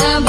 I'm